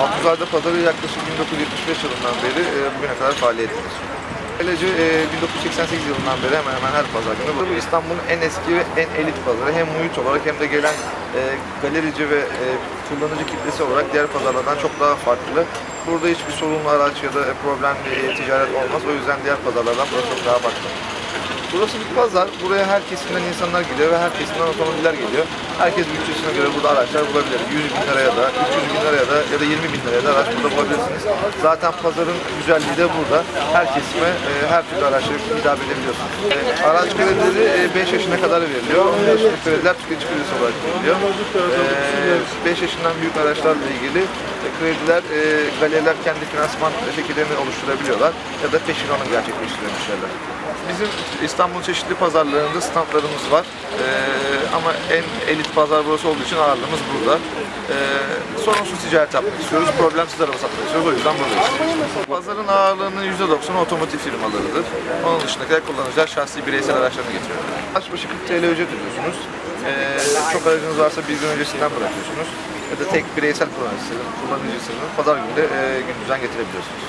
Altuzade Pazarı yaklaşık 1975 yılından beri e, bugüne kadar faaliyet ediyor. E, 1988 yılından beri hemen hemen her pazar günü bu İstanbul'un en eski ve en elit pazarı. Hem muhit olarak hem de gelen e, galerici ve e, kullanıcı kitlesi olarak diğer pazarlardan çok daha farklı. Burada hiçbir sorunlu araç ya da problemli e, ticaret olmaz. O yüzden diğer pazarlardan burası çok daha farklı. Burası bir pazar. Buraya her kesimden insanlar geliyor ve her kesimden otomobiller geliyor. Herkes bütçesine göre burada araçlar bulabilir. 100 bin liraya da, 300 bin liraya da ya da 20 bin liraya da araç burada bulabilirsiniz. Zaten pazarın güzelliği de burada. Her kesime e, her türlü araçları hitap edebiliyorsunuz. E, araç kredileri 5 yaşına kadar veriliyor. 10 yaşındaki krediler tüketici kredisi olarak veriliyor. 5 yaşından büyük araçlarla ilgili e, krediler, e, galeriler kendi finansman şekillerini oluşturabiliyorlar ya da peşin onu gerçekleştiriyor müşteriler. Bizim İstanbul çeşitli pazarlarında standlarımız var. Ee, ama en elit pazar burası olduğu için ağırlığımız burada. Ee, sorunsuz ticaret yapmak istiyoruz, problemsiz araba satmak istiyoruz. O yüzden buradayız. Pazarın ağırlığının %90'ı otomotiv firmalarıdır. Onun dışındakiler kullanıcılar şahsi bireysel araçlarını getiriyor. Araç başı 40 TL ücret ödüyorsunuz. Ee, çok aracınız varsa bir gün öncesinden bırakıyorsunuz. Ya da tek bireysel kullanıcısının, kullanıcısının pazar günü de e, gündüzden getirebiliyorsunuz.